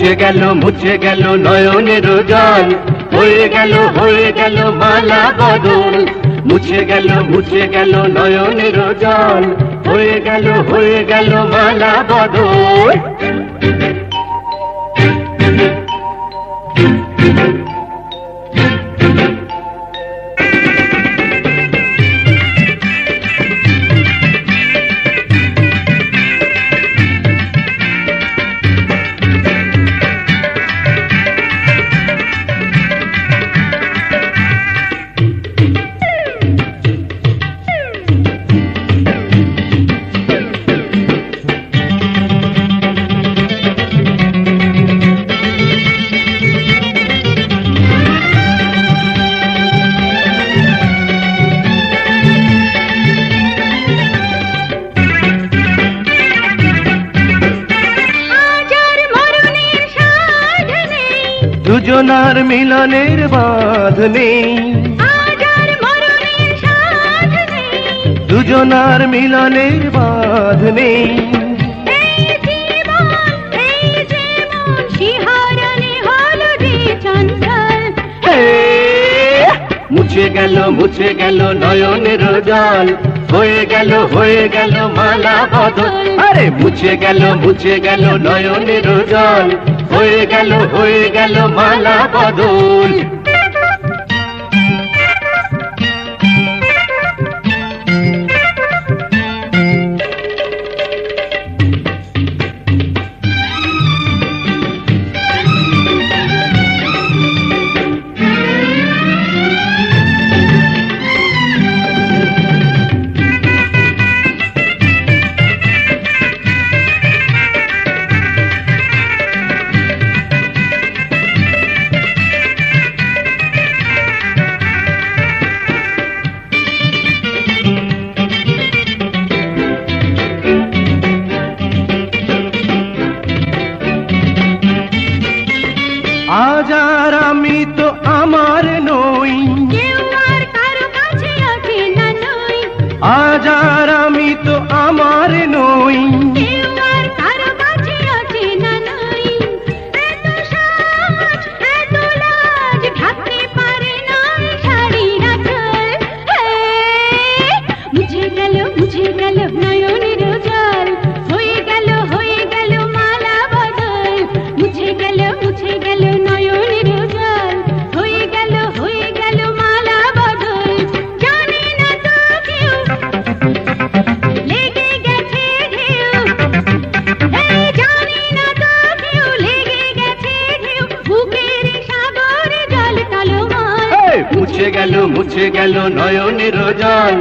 মুছে গেল মুছে গেল নয়নের জল। হয়ে গেল হয়ে গেল মালা বদল। মুছে গেল মুছে গেল নয়নের জল। হয়ে গেল হয়ে গেল মালা বদল। দুজনার মিলনের বাঁধ নেই। দুজনার মিলনের বাঁধ নেই! মুছে গেল মুছে গেল নয়নের জল। হয়ে গেল হয়ে গেল মালা বদল। আরে, মুছে গেল মুছে গেল নয়নের জল হয়ে গেল হয়ে গেল মালা বদল। আজ আর আমি তো আমার নই। আজ আর আমি তো আমার নই। আর কারও মুছে গেল মুছে গেল নয়নের জল।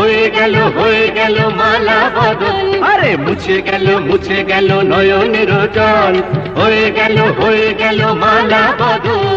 হয়ে গেল হয়ে গেল মালা বদল। আরে, মুছে গেল মুছে গেল নয়নের জল। হয়ে গেল হয়ে গেল মালা বদল।